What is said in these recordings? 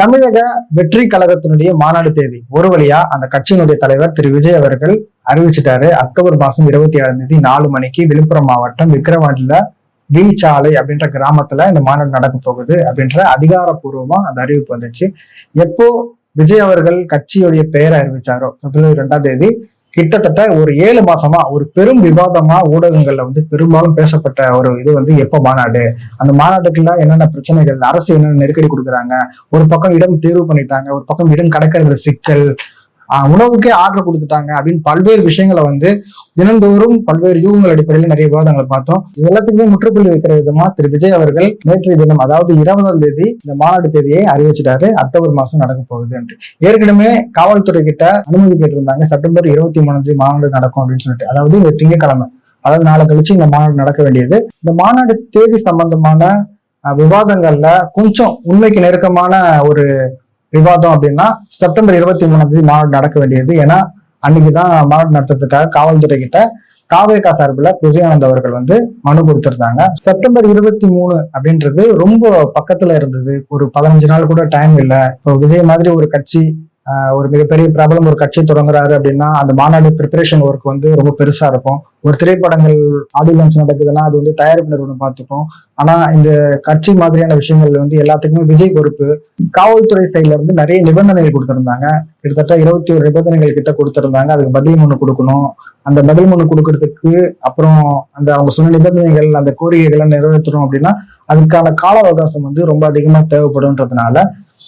தமிழக வெற்றி கழகத்தினுடைய மாநாடு தேதி. ஒரு வழியா அந்த கட்சியினுடைய தலைவர் திரு. விஜய் அவர்கள் அறிவிச்சிட்டாரு. அக்டோபர் மாசம் இருபத்தி ஏழாம் தேதி நாலு மணிக்கு விழுப்புரம் மாவட்டம் விக்கிரவாண்டியில வீச்சாலை அப்படின்ற கிராமத்துல இந்த மாநாடு நடக்க போகுது அப்படின்ற அதிகாரப்பூர்வமா அந்த அறிவிப்பு வந்துச்சு. எப்போ விஜய் அவர்கள் கட்சியுடைய பெயரை அறிவிச்சாரோ? பிப்ரவரி ரெண்டாம் தேதி. கிட்டத்தட்ட ஒரு ஏழு மாசமா ஒரு பெரும் விவாதமா ஊடகங்கள்ல வந்து பெரும்பாலும் பேசப்பட்ட ஒரு இது வந்து எப்ப மாநாடு? அந்த மாநாட்டுக்குள்ள என்னென்ன பிரச்சனைகள்? அரசு என்னென்ன நெருக்கடி கொடுக்குறாங்க? ஒரு பக்கம் இடம் தேர்வு பண்ணிட்டாங்க ஒரு பக்கம் இடம் கடக்கிறது சிக்கல். உணவுக்கே ஆர்டர் கொடுத்துட்டாங்க அப்படின்னு பல்வேறு விஷயங்களை வந்து தினந்தோறும் பல்வேறு யூகங்கள் அடிப்படையில் நிறைய விவாதங்களை பார்த்தோம். எல்லாத்துக்குமே முற்றுப்புள்ளி வைக்கிற விதமா திரு விஜய் அவர்கள் நேற்றைய தினம் அதாவது இருபதாம் தேதி இந்த மாநாடு தேதியை அறிவிச்சிட்டாரு. அக்டோபர் மாசம் நடக்க போகுது என்று. ஏற்கனவே காவல்துறை கிட்ட அனுமதி கேட்டிருந்தாங்க. செப்டம்பர் இருபத்தி மூணாம் தேதி மாநாடு நடக்கும் அப்படின்னு சொல்லிட்டு. அதாவது இந்த திங்கக்கிழமை அதாவது நாளை கழிச்சு இந்த மாநாடு நடக்க வேண்டியது. இந்த மாநாடு தேதி சம்பந்தமான அஹ், விவாதங்கள்ல கொஞ்சம் உண்மைக்கு நெருக்கமான ஒரு விவாதம் அப்படின்னா செப்டம்பர் இருபத்தி மூணாம் தேதி மாநாடு நடக்க வேண்டியது. ஏன்னா அன்னைக்குதான் மாநாடு நடத்துறதுக்காக காவல்துறை கிட்ட காவேகா சார்பில் விஜயானந்த் அவர்கள் வந்து மனு கொடுத்திருந்தாங்க. செப்டம்பர் இருபத்தி மூணு அப்படின்றது ரொம்ப பக்கத்துல இருந்தது. ஒரு பதினஞ்சு நாள் கூட டைம் இல்லை. இப்போ விஜய் மாதிரி ஒரு கட்சி ஒரு மிகப்பெரிய பிரபலம் ஒரு கட்சி தொடங்குறாரு அப்படின்னா அந்த மாநாடு ப்ரிப்பரேஷன் ஒர்க் வந்து ரொம்ப பெருசா இருக்கும். ஒரு திரைப்படங்கள் ஆடியோ லான்ச் நடக்குதுன்னா அது வந்து தயாரிப்பு நிறுவனம் பார்த்துக்கும் ஆனா இந்த கட்சி மாதிரியான விஷயங்கள் வந்து எல்லாத்துக்குமே விஜய் பொறுப்பு. காவல்துறை சைட்ல இருந்து நிறைய நிபந்தனைகள் கொடுத்திருந்தாங்க. கிட்டத்தட்ட இருபத்தி ஒரு நிபந்தனைகள் கிட்ட கொடுத்திருந்தாங்க. அதுக்கு பதில் மனு கொடுக்கணும். அந்த பதில் மனு கொடுக்கறதுக்கு அப்புறம் அந்த அவங்க சொன்ன நிபந்தனைகள் அந்த கோரிக்கைகளை நிறைவேற்றணும் அப்படின்னா அதுக்கான கால அவகாசம் வந்து ரொம்ப அதிகமா தேவைப்படும்ன்றதுனால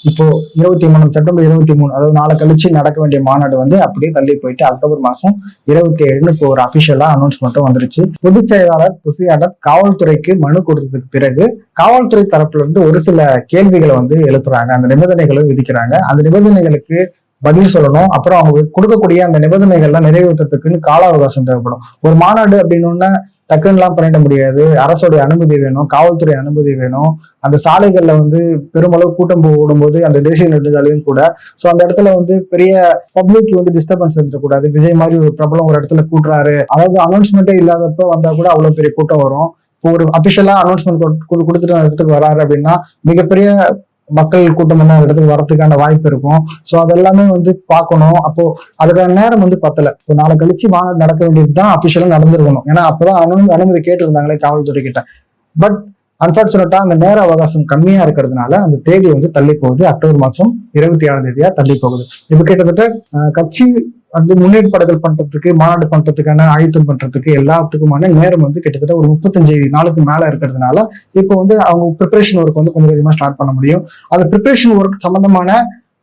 இப்போ இருபத்தி மூணு செப்டம்பர் இருபத்தி மூணு அதாவது நாளை கழிச்சு நடக்க வேண்டிய மாநாடு வந்து அப்படியே தள்ளி போயிட்டு அக்டோபர் மாசம் இருபத்தி ஏழுன்னு இப்போ ஒரு அபிஷியலா அனௌன்ஸ்மெண்ட்டும் வந்துருச்சு. பொதுச் செயலாளர் புசியாடர் காவல்துறைக்கு மனு கொடுத்ததுக்கு பிறகு காவல்துறை தரப்புல இருந்து ஒரு சில கேள்விகளை வந்து எழுப்புறாங்க. அந்த நிபந்தனைகளை விதிக்கிறாங்க. அந்த நிபந்தனைகளுக்கு பதில் சொல்லணும். அப்புறம் அவங்க கொடுக்கக்கூடிய அந்த நிபந்தனைகள்லாம் நிறைவேற்றத்துக்குன்னு கால அவகாசம் தேவைப்படும். ஒரு மாநாடு அப்படின்னு டக்குன்னுலாம் பண்ணிட முடியாது. அரசோடைய அனுமதி வேணும் காவல்துறை அனுமதி வேணும். அந்த சாலைகளில் வந்து பெருமளவு கூட்டம் ஓடும்போது அந்த தேசிய நெடுஞ்சாலையும் கூட. ஸோ அந்த இடத்துல வந்து பெரிய பப்ளிக் வந்து டிஸ்டர்பன்ஸ் இருந்துடக்கூடாது. விஜய் மாதிரி ஒரு பிரபலம் ஒரு இடத்துல கூட்டுறாரு. அதாவது அனௌன்ஸ்மெண்ட்டே இல்லாதப்ப வந்தால் கூட அவ்வளோ பெரிய கூட்டம் வரும். இப்போ ஒரு அபிஷியலா அனௌன்ஸ்மெண்ட் கொடுத்துட்டு அந்த இடத்துக்கு வராரு அப்படின்னா மிகப்பெரிய மக்கள் கூட்டம் வந்து அந்த இடத்துக்கு வரதுக்கான வாய்ப்பு இருக்கும். சோ அதெல்லாமே வந்து பார்க்கணும். அப்போ அதுக்கான நேரம் வந்து பத்தல. இப்போ நாளை கழிச்சு மாநாடு நடக்க வேண்டியது தான் அபிஷியலா நடந்திருக்கணும். ஏன்னா அப்பதான் அனு அனுமதி கேட்டிருந்தாங்களே காவல்துறை கிட்ட பட் அன்பார்ச்சுனேட்டா அந்த நேர அவகாசம் கம்மியா இருக்கிறதுனால அந்த தேதி வந்து தள்ளி போகுது. அக்டோபர் மாசம் இருபத்தி ஏழாம் தேதியா தள்ளி போகுது. இப்போ கிட்டத்தட்ட கட்சி வந்து முன்னேற்பாடுகள் பண்றதுக்கு மாநாடு பண்றதுக்கான ஆயத்தம் பண்றதுக்கு எல்லாத்துக்குமான நேரம் வந்து கிட்டத்தட்ட ஒரு முப்பத்தஞ்சு நாளுக்கு மேல இருக்கிறதுனால இப்போ வந்து அவங்க ப்ரிப்பரேஷன் ஒர்க் வந்து கொஞ்சம் கொஞ்சமா ஸ்டார்ட் பண்ண முடியும். அந்த ப்ரிப்பரேஷன் ஒர்க் சம்பந்தமான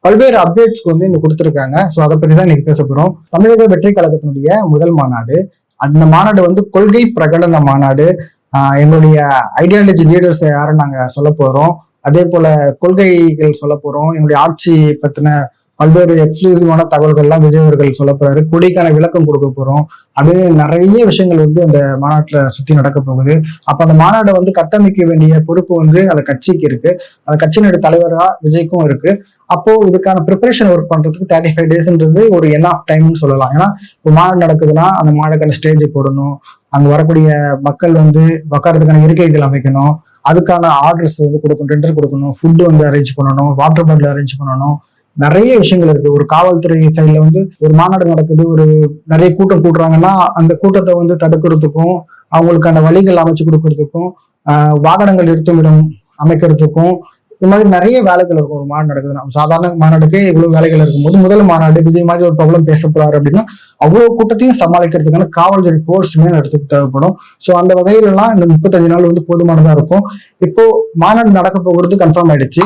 பல்வேறு அப்டேட்ஸ்க்கு வந்து இங்க கொடுத்துருக்காங்க. ஸோ அதை பத்தி தான் இன்னைக்கு பேச போறோம். தமிழக வெற்றி கழகத்தினுடைய முதல் மாநாடு அந்த மாநாடு வந்து கொள்கை பிரகடன மாநாடு எங்களுடைய ஐடியாலஜி லீடர்ஸ் யாரும் நாங்க சொல்ல போறோம். அதே போல கொள்கைகள் சொல்ல போறோம். எங்களுடைய ஆட்சி பத்தின பல்வேறு எக்ஸ்க்ளூசிவான தகவல்கள்லாம் விஜய் அவர்கள் சொல்ல போறாரு. கொடிக்கான விளக்கம் கொடுக்க போறோம். அப்படின்னு நிறைய விஷயங்கள் வந்து அந்த மாநாட்டுல சுத்தி நடக்க போகுது. அப்ப அந்த மாநாடை வந்து கட்டமைக்க வேண்டிய பொறுப்பு வந்து அந்த கட்சிக்கு இருக்கு. அந்த கட்சியினுடைய தலைவரா விஜய்க்கும் இருக்கு. அப்போ இதுக்கான ப்ரிப்பரேஷன் ஒர்க் பண்றதுக்கு தேர்ட்டி ஃபைவ் டேஸ்ன்றது ஒரு என் ஆஃப் டைம்னு சொல்லலாம். ஏன்னா இப்போ மாநாடு நடக்குதுன்னா அந்த மாநாடுக்கான ஸ்டேஜ் போடணும். அங்க வரக்கூடிய மக்கள் வந்து உட்காரத்துக்கான இருக்கைகள் அமைக்கணும். அதுக்கான ஆர்டர்ஸ் வந்து கொடுக்கணும் டெண்டர் கொடுக்கணும் ஃபுட் வந்து அரேஞ்ச் பண்ணணும் வாட்டர் பாட்டில் அரேஞ்ச் பண்ணணும். நிறைய விஷயங்கள் இருக்கு. ஒரு காவல்துறை சைட்ல வந்து ஒரு மாநாடு நடக்குது ஒரு நிறைய கூட்டம் கூட்டுறாங்கன்னா அந்த கூட்டத்தை வந்து தடுக்கிறதுக்கும் அவங்களுக்கான வழிகள் அமைச்சு கொடுக்கறதுக்கும் வாகனங்கள் வாகனங்கள் நிறுத்துமிடம் அமைக்கிறதுக்கும் இது மாதிரி நிறைய வேலைகள் இருக்கும். ஒரு மாநாடு நடக்குதுன்னா சாதாரண மாநாடுக்கே இவ்வளவு வேலைகள் இருக்கும்போது முதல் மாநாடு விஜய் மாதிரி ஒரு ப்ராப்ளம் பேச போறாரு அப்படின்னா அவ்வளவு கூட்டத்தையும் சமாளிக்கிறதுக்கான காவல்துறை ஃபோர்ஸுமே அந்த இடத்துக்கு தேவைப்படும். ஸோ அந்த வகையில எல்லாம் இந்த முப்பத்தஞ்சு நாள் வந்து போதுமானதா இருக்கும். இப்போ மாநாடு நடக்க போகிறது கன்ஃபார்ம் ஆயிடுச்சு.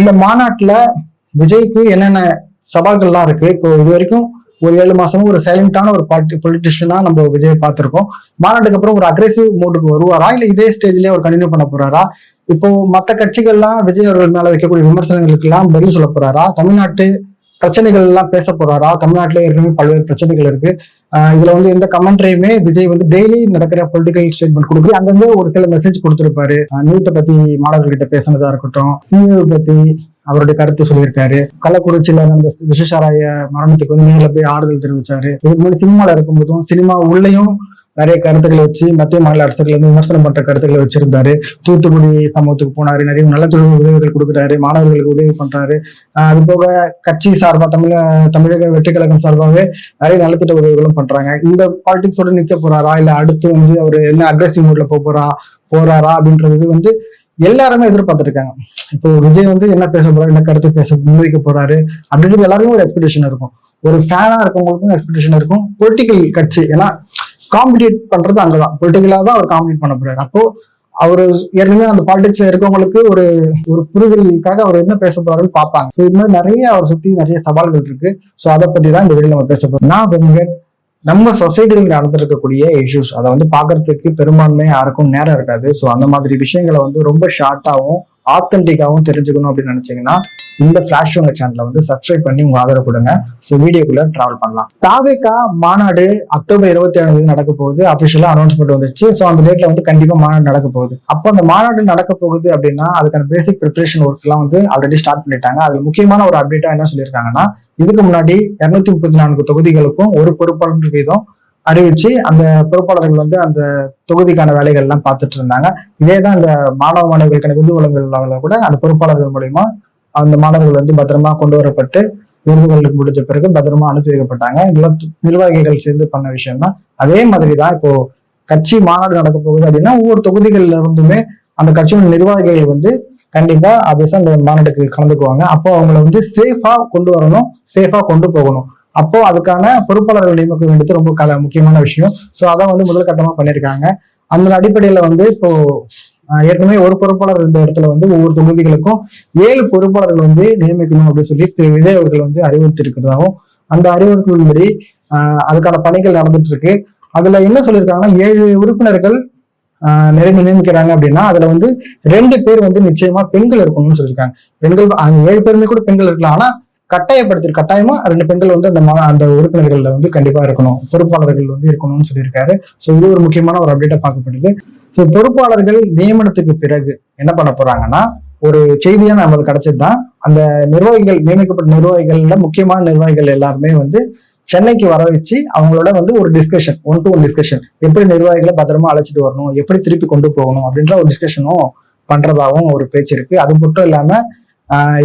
இந்த மாநாட்டுல விஜய்க்கு என்னென்ன சவால்கள்லாம் இருக்கு? இப்போ இது வரைக்கும் ஒரு ஏழு மாசமும் ஒரு சைலண்டான ஒரு பார்ட்டி பொலிட்டிஷியனா நம்ம விஜய் பார்த்திருக்கோம். மாநாட்டுக்கு அப்புறம் ஒரு அக்ரெசிவ் மோடுக்கு வருவாரா? இல்ல இதே ஸ்டேஜ்லயே அவர் கண்டினியூ பண்ண போறாரா? இப்போ மற்ற கட்சிகள்லாம் விஜய் அவர்கள் மேல வைக்கக்கூடிய விமர்சனங்களுக்கு எல்லாம் பதில் சொல்ல போறாரா? தமிழ்நாட்டு பிரச்சனைகள் எல்லாம் பேச போறாரா? தமிழ்நாட்டுல ஏற்கனவே பல்வேறு பிரச்சனைகள் இருக்கு. இதுல வந்து எந்த கமெண்ட்ரியுமே விஜய் வந்து டெய்லி நடக்கிற பொலிட்டிக்கல் ஸ்டேட்மெண்ட் கொடுக்குது. அங்கங்க ஒரு சில மெசேஜ் கொடுத்துருப்பாரு. நீட்டை பத்தி மாணவர்கள் கிட்ட பேசுனதா இருக்கட்டும் சிஏ பத்தி அவருடைய கருத்து சொல்லியிருக்காரு. கள்ளக்குறிச்சியில அந்த விசேஷராய மரணத்துக்கு வந்து நேரில் போய் ஆறுதல் தெரிவிச்சாரு. இதுக்கு முன்னாடி சினிமால இருக்கும்போதும் சினிமா உள்ளேயும் நிறைய கருத்துக்களை வச்சு மத்திய மாநில அரசுகள் வந்து விமர்சனம் பண்ற கருத்துக்களை வச்சிருந்தாரு. தூத்துக்குடி சமூகத்துக்கு போனாரு. நிறைய நலத்துறை உதவிகள் கொடுக்குறாரு. மாணவர்களுக்கு உதவி பண்றாரு. அது போக கட்சி சார்பா தமிழக தமிழக வெற்றி கழகம் சார்பாகவே நிறைய நலத்திட்ட உதவிகளும் பண்றாங்க. இந்த பாலிடிக்ஸோட நிக்க போறாரா? இல்ல அடுத்து வந்து அவர் என்ன அக்ரெசிவ் மூட்ல போறா போறாரா அப்படின்றது வந்து எல்லாருமே எதிர்பார்த்துருக்காங்க. இப்போ விஜய் வந்து என்ன பேச போறாரு என்ன கருத்து பேச முன்வைக்க போறாரு அப்படின்றது எல்லாருக்கும் ஒரு எக்ஸ்பெக்டேஷன் இருக்கும். ஒரு ஃபேனா இருக்கவங்களுக்கும் எக்ஸ்பெக்டேஷன் இருக்கும். பொலிட்டிக்கல் கட்சி ஏன்னா காம்படிட் பண்றது அங்கதான். பொலிட்டிக்கலா தான் அவர் காம்படிட் பண்ண போறாரு. அப்போ அவர் ஏற்கனவே அந்த பாலிடிக்ஸ்ல இருக்கவங்களுக்கு ஒரு ஒரு புரிதலுக்காக அவர் என்ன பேச போறாருன்னு பார்ப்பாங்க. இது மாதிரி நிறைய அவர் சுத்தி நிறைய சவால்கள் இருக்கு. ஸோ அதை பத்தி தான் இந்த வீடியோ நம்ம பேச போறோம். நான் வெங்கட் நம்ம சொசைட்டியில் நடந்திருக்கக்கூடிய இஷ்யூஸ் அதை வந்து பார்க்கறதுக்கு பெரும்பான்மை யாருக்கும் நேரம் இருக்காது. ஸோ அந்த மாதிரி விஷயங்களை வந்து ரொம்ப ஷார்ட்டாகவும் ஆத்தென்டிக்காவும் தெரிஞ்சுக்கணும் அப்படின்னு நினைச்சீங்கன்னா இந்த ஃபிளாஷ் உங்க சேனலை வந்து சப்ஸ்கிரைப் பண்ணி உங்க ஆதரவு கொடுங்க. ஸோ வீடியோக்குள்ள டிராவல் பண்ணலாம். தாவேக்கா மாநாடு அக்டோபர் இருபத்தி ஏழாம் தேதி நடக்க போகுது. அபிஷியலா அனௌன்ஸ்மெண்ட் வந்துச்சு ஸோ அந்த டேட்ல வந்து கண்டிப்பா மாநாடு நடக்க போகுது. அப்போ அந்த மாநாடு நடக்க போகுது அப்படின்னா அதுக்கான பேசிக் ப்ரிப்பரேஷன் ஒர்க்ஸ் எல்லாம் வந்து ஆல்ரெடி ஸ்டார்ட் பண்ணிட்டாங்க. அதுல முக்கியமான ஒரு அப்டேட்டா என்ன சொல்லியிருக்காங்கன்னா இதுக்கு முன்னாடி இருநூத்தி முப்பத்தி நான்கு தொகுதிகளுக்கும் ஒரு பொறுப்பாளர் வீதம் அறிவிச்சு அந்த பொறுப்பாளர்கள் வந்து அந்த தொகுதிக்கான வேலைகள் எல்லாம் பார்த்துட்டு இருந்தாங்க. இதே தான் இந்த மாணவ மாணவிகளுக்கான விருது வழங்கல கூட அந்த பொறுப்பாளர்கள் மூலியமா அந்த மாணவர்கள் வந்து பத்திரமா கொண்டு வரப்பட்டு விருதுகளுக்கு முடிஞ்ச பிறகு பத்திரமா அனுப்பி வைக்கப்பட்டாங்க. இதுல நிர்வாகிகள் சேர்ந்து பண்ண விஷயம் தான் அதே மாதிரி தான் இப்போ கட்சி மாநாடு நடக்க போகுது அப்படின்னா ஒவ்வொரு தொகுதிகள்ல இருந்துமே அந்த கட்சியோட நிர்வாகிகள் வந்து கண்டிப்பா அபிசா அந்த மாநாட்டுக்கு கலந்துக்குவாங்க. அப்போ அவங்கள வந்து சேஃபா கொண்டு வரணும் சேஃபா கொண்டு போகணும். அப்போ அதுக்கான பொறுப்பாளர்கள் நியமிக்க வேண்டியது ரொம்ப கல முக்கியமான விஷயம். ஸோ அதான் வந்து முதல் கட்டமா பண்ணியிருக்காங்க. அந்த அடிப்படையில வந்து இப்போ ஏற்கனவே ஒரு பொறுப்பாளர் இருந்த இடத்துல வந்து ஒவ்வொரு தொகுதிகளுக்கும் ஏழு பொறுப்பாளர்கள் வந்து நியமிக்கணும் அப்படின்னு சொல்லி திரு விஜய் அவர்கள் வந்து அறிவுறுத்திருக்கிறதாகவும் அந்த அறிவுறுத்தலின்படி ஆஹ் அதுக்கான பணிகள் நடந்துட்டு இருக்கு அதுல என்ன சொல்லியிருக்காங்கன்னா ஏழு உறுப்பினர்கள் ஆஹ் நிரம்பி நியமிக்கிறாங்க அப்படின்னா அதுல வந்து ரெண்டு பேர் வந்து நிச்சயமா பெண்கள் இருக்கணும்னு சொல்லியிருக்காங்க. பெண்கள் ஏழு பேருமே கூட பெண்கள் இருக்கலாம். ஆனா கட்டாயப்படுத்தி கட்டாயமா ரெண்டு பெண்கள் வந்து அந்த அந்த உறுப்பினர்கள்ல வந்து கண்டிப்பா இருக்கணும். பொறுப்பாளர்கள் வந்து இருக்கணும்னு சொல்லியிருக்காரு. ஸோ இது ஒரு முக்கியமான ஒரு அப்டேட்டா பார்க்கப்படுது. ஸோ பொறுப்பாளர்கள் நியமனத்துக்கு பிறகு என்ன பண்ண போறாங்கன்னா ஒரு செய்தியா நம்மளுக்கு கிடைச்சதுதான். அந்த நிர்வாகிகள் நியமிக்கப்பட்ட நிர்வாகிகள்ல முக்கியமான நிர்வாகிகள் எல்லாருமே வந்து சென்னைக்கு வர வச்சு அவங்களோட வந்து ஒரு discussion one to one discussion எப்படி நிர்வாகிகளை பத்திரமா அழைச்சிட்டு வரணும்? எப்படி திருப்பி கொண்டு போகணும்? அப்படின்ற ஒரு டிஸ்கஷனும் பண்றதாகவும் ஒரு பேச்சு இருக்கு. அது மட்டும் இல்லாம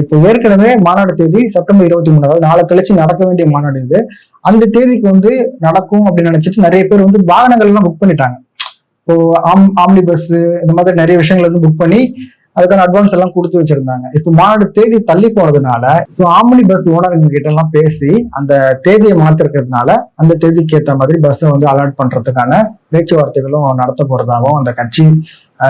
இப்போ ஏற்கனவே மாநாடு தேதி செப்டம்பர் இருபத்தி மூணு அதாவது நாளை கழிச்சு நடக்க வேண்டிய மாநாடு இது. அந்த தேதிக்கு வந்து நடக்கும் அப்படின்னு நினைச்சிட்டு நிறைய பேர் வந்து வாகனங்கள் எல்லாம் புக் பண்ணிட்டாங்க. இப்போ ஆம் ஆம்னி பஸ் இந்த மாதிரி நிறைய விஷயங்கள் வந்து புக் பண்ணி அதுக்கான அட்வான்ஸ் எல்லாம் கொடுத்து வச்சிருந்தாங்க. இப்போ மாநாடு தேதி தள்ளி போனதுனால இப்போ ஆம்னி பஸ் ஓனருங்க கிட்ட எல்லாம் பேசி அந்த தேதியை மாத்திருக்கிறதுனால அந்த தேதிக்கு ஏற்ற மாதிரி பஸ்ஸை வந்து அலாட் பண்றதுக்கான பேச்சுவார்த்தைகளும் நடத்த போறதாகவும் அந்த கட்சி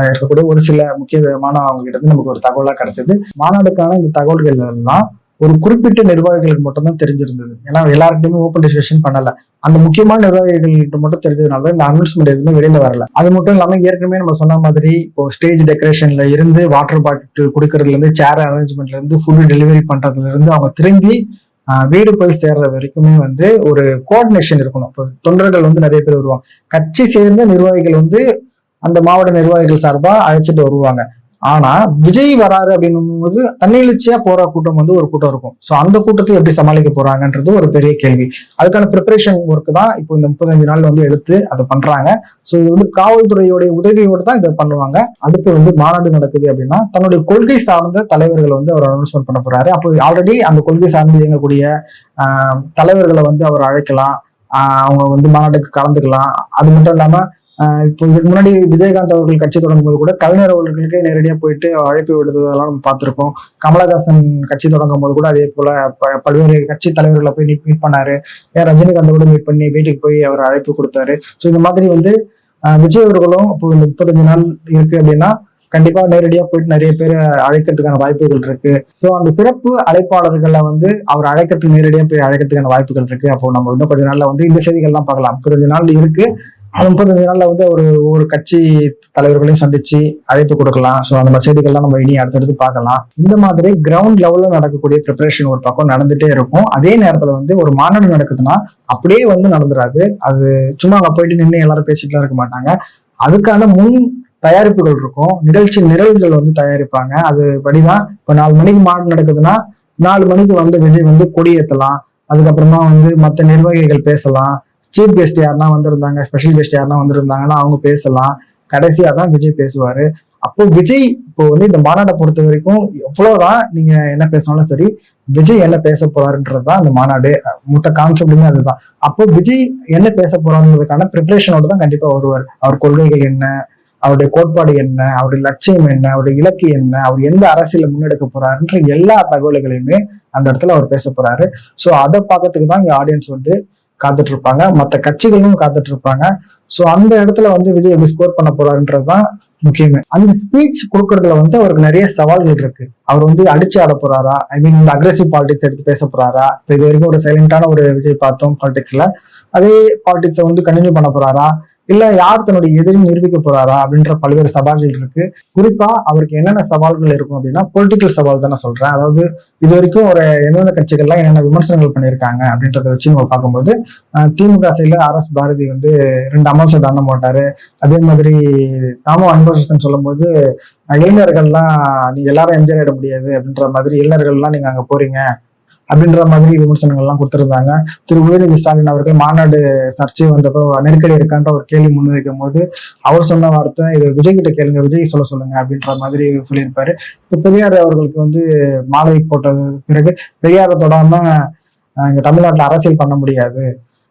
இருக்கக்கூடிய ஒரு சில முக்கியமான அவங்க கிட்ட இருந்து நமக்கு ஒரு தகவலா கிடைச்சது. மாநாடுக்கான இந்த தகவல்கள் எல்லாம் ஒரு குறிப்பிட்ட நிர்வாகிகளுக்கு மட்டும்தான் தெரிஞ்சிருந்தது. ஏன்னா எல்லாருக்கிட்டையுமே ஓப்பன் டிஸ்கஷன் பண்ணல. அந்த முக்கியமான நிர்வாகிகள்கிட்ட மட்டும் தெரிஞ்சதுனால தான் இந்த அனௌன்ஸ்மெண்ட் எதுவுமே வெளியில வரல. அது மட்டும் இல்லாம ஏற்கனவே நம்ம சொன்ன மாதிரி இப்போ ஸ்டேஜ் டெக்கரேஷன்ல இருந்து வாட்டர் பாட்டில் கொடுக்கறதுல இருந்து சேர் அரேஞ்ச்மெண்ட்ல இருந்து ஃபுட் டெலிவரி பண்றதுல இருந்து அவங்க திரும்பி வீடு போய் சேர்ற வரைக்குமே வந்து ஒரு கோஆர்டினேஷன் இருக்கணும். இப்போ தொண்டர்கள் வந்து நிறைய பேர் வருவாங்க. கட்சி சேர்ந்த நிர்வாகிகள் வந்து அந்த மாவட்ட நிர்வாகிகள் சார்பா அழைச்சிட்டு வருவாங்க. ஆனா விஜய் வராரு அப்படின்னும் போது போகிற போற கூட்டம் வந்து ஒரு கூட்டம் இருக்கும். ஸோ அந்த கூட்டத்தை எப்படி சமாளிக்க போறாங்கன்றது ஒரு பெரிய கேள்வி. அதுக்கான ப்ரிப்பரேஷன் ஒர்க் தான் இப்போ இந்த முப்பத்தஞ்சு நாள் வந்து எடுத்து அதை பண்றாங்க. ஸோ இது வந்து காவல்துறையோடைய உதவியோடு தான் இதை பண்ணுவாங்க. அடுத்து வந்து மாநாடு நடக்குது அப்படின்னா தன்னுடைய கொள்கை சார்ந்த தலைவர்களை வந்து அவர் அனௌன்ஸ்மெண்ட் பண்ண போறாரு. அப்போ ஆல்ரெடி அந்த கொள்கை சார்ந்து இயங்கக்கூடிய தலைவர்களை வந்து அவர் அழைக்கலாம். அவங்க வந்து மாநாட்டுக்கு கலந்துக்கலாம். அது மட்டும் இல்லாமல் இப்போ இதுக்கு முன்னாடி விஜயகாந்த் அவர்கள் கட்சி தொடங்கும் போது கூட கலைஞர் அவர்களுக்கே நேரடியாக போயிட்டு அழைப்பு விடுத்ததெல்லாம் நம்ம பார்த்துருக்கோம் கமலஹாசன் கட்சி தொடங்கும் போது கூட அதே போல ப- பல்வேறு கட்சி தலைவர்களை போய் மீட் பண்ணாரு. ஏன் ரஜினிகாந்த் கூட மீட் பண்ணி வீட்டுக்கு போய் அவர் அழைப்பு கொடுத்தாரு. ஸோ இந்த மாதிரி வந்து விஜய் அவர்களும் இப்போ இந்த முப்பத்தஞ்சு நாள் இருக்கு அப்படின்னா கண்டிப்பா நேரடியா போயிட்டு நிறைய பேர் அழைக்கிறதுக்கான வாய்ப்புகள் இருக்கு. ஸோ அந்த சிறப்பு அழைப்பாளர்களை வந்து அவர் அழைக்கிறதுக்கு நேரடியா போய் அழைக்கிறதுக்கான வாய்ப்புகள் இருக்கு. அப்போ நம்ம இன்னும் கொஞ்ச நாள்ல வந்து இந்த செய்திகள்லாம் பார்க்கலாம். முப்பத்தஞ்சு நாள் இருக்கு. அது முப்பத்தஞ்சு நாள்ல வந்து ஒரு ஒரு கட்சி தலைவர்களையும் சந்திச்சு அழைப்பு கொடுக்கலாம். ஸோ அந்த மாதிரி செய்திகள்லாம் நம்ம இனி அடுத்தடுத்து பார்க்கலாம். இந்த மாதிரி கிரவுண்ட் லெவல்ல நடக்கக்கூடிய ப்ரிப்பரேஷன் ஒரு பக்கம் நடந்துட்டே இருக்கும். அதே நேரத்துல வந்து ஒரு மாநாடு நடக்குதுன்னா அப்படியே வந்து நடந்துடாது அது சும்மா அங்க போயிட்டு நின்று எல்லாரும் பேசிட்டுலாம் இருக்க மாட்டாங்க. அதுக்கான முன் தயாரிப்புகள் இருக்கும். நிகழ்ச்சி நிரல்கள் வந்து தயாரிப்பாங்க. அது படிதான். இப்போ நாலு மணிக்கு மாநாடு நடக்குதுன்னா நாலு மணிக்கு வந்து விஜய் வந்து கொடியேற்றலாம் அதுக்கப்புறமா வந்து மற்ற நிர்வாகிகள் பேசலாம். சீஃப் கெஸ்ட் யாருன்னா வந்திருந்தாங்க ஸ்பெஷல் கெஸ்ட் யாருன்னா வந்திருந்தாங்கன்னா அவங்க பேசலாம். கடைசியா தான் விஜய் பேசுவாரு. அப்போ விஜய் இப்போ வந்து இந்த மாநாட்டை பொறுத்த வரைக்கும் எவ்வளவுதான் நீங்க என்ன பேசினாலும் சரி விஜய் என்ன பேச போறாருன்றது தான் அந்த மாநாடு. மொத்த கான்செப்டுமே அதுதான். அப்போ விஜய் என்ன பேச போறாருன்றதுக்கான ப்ரிப்பரேஷனோட தான் கண்டிப்பா வருவார். அவர் கொள்கைகள் என்ன அவருடைய கோட்பாடு என்ன அவருடைய லட்சியம் என்ன அவருடைய இலக்கு என்ன அவர் எந்த அரசியல முன்னெடுக்க போறாருன்ற எல்லா தகவல்களையுமே அந்த இடத்துல அவர் பேச போறாரு. ஸோ அதை பார்க்கறதுக்கு தான் இங்க ஆடியன்ஸ் வந்து காத்துட்டு இருப்பாங்க மற்ற கட்சிகளும் காத்துட்டு இருப்பாங்க ஸோ அந்த இடத்துல வந்து விஜய் எப்படி ஸ்கோர் பண்ண போறாருன்றது தான் முக்கியமே. அந்த ஸ்பீச் கொடுக்கறதுல வந்து அவருக்கு நிறைய சவால்கள் இருக்கு. அவர் வந்து அடிச்சு ஆட போறாரா? ஐ மீன் இந்த அக்ரெசிவ் பாலிடிக்ஸ் எடுத்து பேச போறாரா? இப்போ இது வரைக்கும் ஒரு சைலண்டான ஒரு விஜய் பார்த்தோம் பாலிடிக்ஸ்ல அதே பாலிடிக்ஸை வந்து கண்டினியூ பண்ண போறாரா? இல்ல யார் தன்னுடைய எதிரையும் நிரூபிக்க போறாரா அப்படின்ற பல்வேறு சவால்கள் இருக்கு. குறிப்பா அவருக்கு என்னென்ன சவால்கள் இருக்கும் அப்படின்னா பொலிட்டிக்கல் சவால் தான் நான் சொல்றேன். அதாவது இது வரைக்கும் ஒரு எந்தெந்த கட்சிகள்லாம் என்னென்ன விமர்சனங்கள் பண்ணியிருக்காங்க அப்படின்றத வச்சு நம்ம பார்க்கும்போது திமுக சைட்ல ஆர் எஸ் பாரதி வந்து ரெண்டு அமாவாசை தாண்ட மாட்டாரு அதே மாதிரி தாமோ அன்பரசன் சொல்லும்போது இளைஞர்கள்லாம் நீங்க எல்லாரும் எம்ஜிஆர் ஆயிட முடியாது அப்படின்ற மாதிரி இளைஞர்கள்லாம் நீங்க அங்க போறீங்க. அப்படின்ற மாதிரி விமர்சனங்கள்லாம் கொடுத்திருந்தாங்க. திரு உதயநிதி ஸ்டாலின் அவர்கள் மாநாடு சர்ச்சை வந்தப்போ நெருக்கடி இருக்கான்ற ஒரு கேள்வி முன்வைக்கும் போது அவர் சொன்ன வார்த்தை இது விஜய் கிட்ட கேளுங்க விஜய் சொல்ல சொல்லுங்க அப்படின்ற மாதிரி சொல்லியிருப்பாரு. இப்போ பெரியார் அவர்களுக்கு வந்து மாலை போட்டது பிறகு பெரியாரை தொடாம இங்க தமிழ்நாட்டில் அரசியல் பண்ண முடியாது.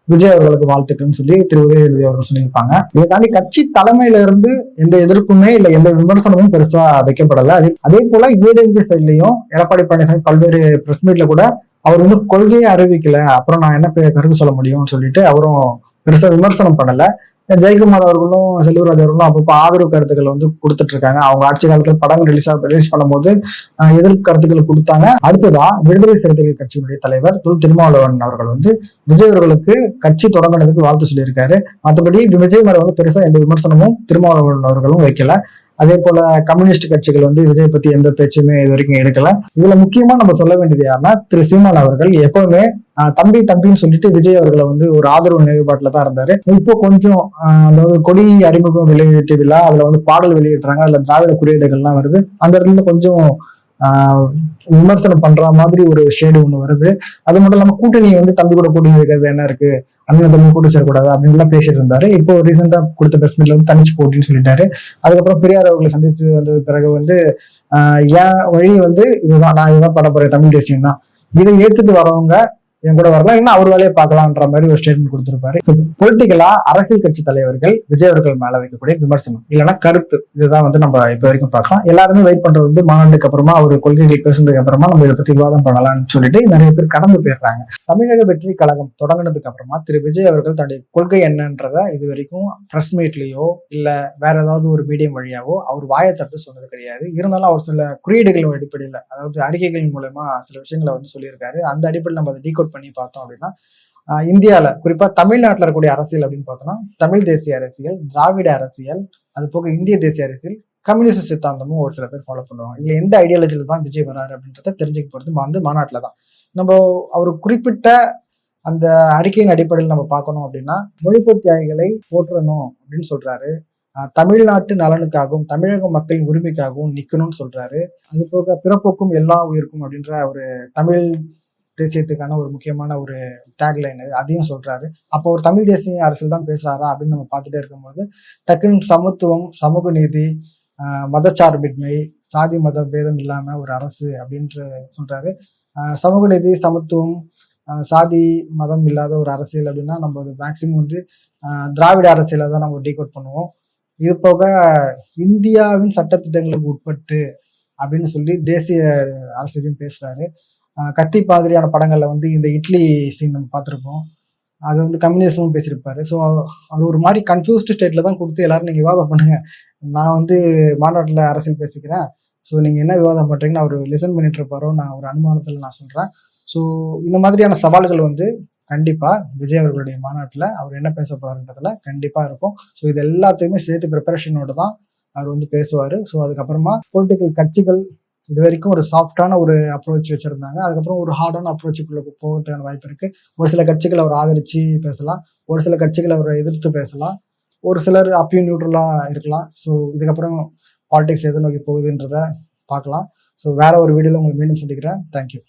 விஜய் அவர்களுக்கு வாழ்த்துக்கள்னு சொல்லி திரு உதயநிதி அவர்கள் சொல்லியிருப்பாங்க. இதை தாண்டி கட்சி தலைமையில இருந்து எந்த எதிர்ப்புமே இல்ல எந்த விமர்சனமும் பெருசா வைக்கப்படல. அதே அதே போல ஏடிஎம்பி சைட்லயும் எடப்பாடி பழனிசாமி பல்வேறு பிரஸ் மீட்ல கூட அவர் வந்து கொள்கையை அறிவிக்கல. அப்புறம் நான் என்ன கருத்து சொல்ல முடியும்னு சொல்லிட்டு அவரும் பெருசா விமர்சனம் பண்ணல. ஜெயக்குமார் அவர்களும் செல்லூர்ராஜ் அவர்களும் அப்பப்போ ஆதரவு கருத்துக்கள் வந்து கொடுத்துட்டு இருக்காங்க அவங்க ஆட்சி காலத்தில் படம் ரிலீஸ் ரிலீஸ் பண்ணும்போது எதிர்ப்பு கருத்துக்கள் கொடுத்தாங்க. அடுத்ததா விடுதலை சிறுத்தைகள் கட்சியினுடைய தலைவர் துல் திருமாவளவன் அவர்கள் வந்து விஜய் அவர்களுக்கு கட்சி தொடங்கினதுக்கு வாழ்த்து சொல்லியிருக்காரு. மற்றபடி விஜய் மேல வந்து பெருசா எந்த விமர்சனமும் திருமாவளவன் அவர்களும் வைக்கல. அதே போல கம்யூனிஸ்ட் கட்சிகள் வந்து விஜய் பத்தி எந்த பேச்சுமே இது வரைக்கும் எடுக்கல. இதுல முக்கியமா நம்ம சொல்ல வேண்டியது யாருன்னா திரு சீமான் அவர்கள் எப்பவுமே தம்பி தம்பின்னு சொல்லிட்டு விஜய் அவர்களை வந்து ஒரு ஆதரவு நிலைப்பாட்டுல தான் இருந்தாரு. இப்போ கொஞ்சம் அதாவது கொடி அறிமுகம் வெளியீட்டு விழா அதுல வந்து பாடல் வெளியிடுறாங்க அதுல திராவிட குறியீடுகள்லாம் வருது. அந்த இடத்துல கொஞ்சம் விமர்சனம் பண்ற மாதிரி ஒரு ஷேடு ஒண்ணு வருது. அது மட்டும் இல்லாம கூட்டணி வந்து தம்பி கூட கூட்டணி இருக்கிறது என்ன இருக்கு? அண்ணன் தம்பி கூட்டு சேரக்கூடாது அப்படின்லாம் பேசிட்டு இருந்தாரு. இப்போ ரீசெண்டா கொடுத்த பிரஸ் மீட்ல வந்து தனிச்சு போட்டின்னு சொல்லிட்டாரு. அதுக்கப்புறம் பெரியார் அவர்களை சந்திச்சு வந்தது பிறகு வந்து ஆஹ் என் வழி வந்து இதுதான் நான் இதுதான் பட போறேன் தமிழ் தேசியம் தான் இதை ஏத்துட்டு வரவங்க என் கூட வரலாம். இல்லைன்னா அவர் வேலையை பார்க்கலான்ற மாதிரி ஒரு ஸ்டேட்மெண்ட் கொடுத்திருப்பாரு. பொலிட்டிக்கலா அரசியல் கட்சி தலைவர்கள் விஜய் அவர்கள் மேல வைக்கக்கூடிய விமர்சனம். இல்லைன்னா கருத்து. இதுதான் வந்து நம்ம இப்ப வரைக்கும் பார்க்கலாம். எல்லாருமே வெயிட் பண்றது வந்து மாநாட்டுக்கு அப்புறமா அவர் கொள்கைகள் பேசுனதுக்கு அப்புறமா நம்ம இதை பத்தி விவாதம் பண்ணலாம்னு சொல்லிட்டு நிறைய பேர் கடந்து போயிடுறாங்க. தமிழக வெற்றி கழகம் தொடங்கினதுக்கு அப்புறமா திரு. விஜய் அவர்கள் தன்னுடைய கொள்கை என்னன்றத இது வரைக்கும் பிரஸ் மீட்லயோ இல்ல வேற ஏதாவது ஒரு மீடியம் வழியாவோ அவர் வாயை தட்டு சொன்னது கிடையாது. இருந்தாலும் அவர் சில குறியீடுகளின் அடிப்படையில் அதாவது அறிக்கைகளின் மூலமா சில விஷயங்களை வந்து சொல்லியிருக்காரு. அந்த அடிப்படையில் நம்ம அதை டீகோட் பண்ணி பார்த்தோம் அப்படின்னா இந்தியாவில் இந்தியால குறிப்பா இருக்கக்கூடிய அரசியல் அப்படின்னு பார்த்தோம்னா தமிழ் தேசிய அரசியல் திராவிட அரசியல் அது போக இந்திய தேசிய அரசியல் கம்யூனிஸ்ட் சித்தாந்தமும் ஒரு சில பேர் ஃபாலோ பண்ணுவாங்க. இல்லை எந்த ஐடியாலஜியில் தான் விஜய் வராரு அப்படின்றத தெரிஞ்சுக்க போகிறது வந்து மாநாட்டில் தான். நம்ம அவர் குறிப்பிட்ட அந்த அறிக்கையின் அடிப்படையில் நம்ம பார்க்கணும் அப்படின்னா மொழிப்பு தியாகிகளை போற்றணும் அப்படின்னு சொல்றாரு. ஆஹ் தமிழ்நாட்டு நலனுக்காகவும் தமிழக மக்களின் உரிமைக்காகவும் நிக்கணும்னு சொல்றாரு. அது போக பிறப்புக்கும் எல்லா உயிருக்கும் அப்படின்ற ஒரு தமிழ் தேசியத்துக்கான ஒரு முக்கியமான ஒரு டேக்லைன் அது அதையும் சொல்றாரு. அப்போ ஒரு தமிழ் தேசிய அரசியல் தான் பேசுறாரா அப்படின்னு நம்ம பார்த்துட்டே இருக்கும்போது டக்குன்னு சமத்துவம் சமூக நீதி மதச்சார்பின்மை சாதி மத பேதம் இல்லாம ஒரு அரசு அப்படின்ற சொல்றாரு. சமூக நீதி சமத்துவம் சாதி மதம் இல்லாத ஒரு அரசியல் அப்படின்னா நம்ம மேக்சிமம் வந்து திராவிட அரசியலை தான் நம்ம டீகோட் பண்ணுவோம். இது போக இந்தியாவின் சட்டத்திட்டங்களுக்கு உட்பட்டு அப்படின்னு சொல்லி தேசிய அரசியலையும் பேசுறாரு. கத்தி மாதிரியான படங்களில் வந்து இந்த இட்லி சீன் நம்ம பார்த்துருப்போம். அது வந்து கம்யூனிசமும் பேசியிருப்பாரு. ஸோ அவர் ஒரு மாதிரி கன்ஃபியூஸ்டு ஸ்டேட்டில் தான் கொடுத்து எல்லாரும் நீங்கள் விவாதம் பண்ணுங்க. நான் வந்து மாநாட்டில் அரசியல் பேசிக்கிறேன். ஸோ நீங்கள் என்ன விவாதம் பண்ணுறீங்கன்னு அவர் லிசன் பண்ணிட்டு இருப்பாரோ நான் ஒரு அனுமானத்தில் நான் சொல்கிறேன் ஸோ இந்த மாதிரியான சவால்கள் வந்து கண்டிப்பாக விஜய் அவர்களுடைய மாநாட்டில் அவர் என்ன பேச போகிறாருன்றதுல கண்டிப்பாக இருக்கும். ஸோ இது எல்லாத்தையுமே சேர்த்து ப்ரிப்பரேஷனோட தான் அவர் வந்து பேசுவார். ஸோ அதுக்கப்புறமா பொலிட்டிக்கல் கட்சிகள் இது வரைக்கும் ஒரு சாஃப்டான ஒரு அப்ரோச் வச்சிருந்தாங்க. அதுக்கப்புறம் ஒரு ஹார்டான அப்ரோச்சுக்குள்ளே போகிறதுக்கான வாய்ப்பு இருக்கு. ஒரு சில கட்சிகளை அவர் ஆதரிச்சு பேசலாம். ஒரு சில கட்சிகளை அவரை எதிர்த்து பேசலாம். ஒரு சிலர் அப்பயும் நியூட்ரலாக இருக்கலாம். ஸோ இதுக்கப்புறம் பாலிடிக்ஸ் எதை நோக்கி போகுதுன்றத பார்க்கலாம். ஸோ வேற ஒரு வீடியோவில் உங்களுக்கு மீண்டும் சந்திக்கிறேன். தேங்க்யூ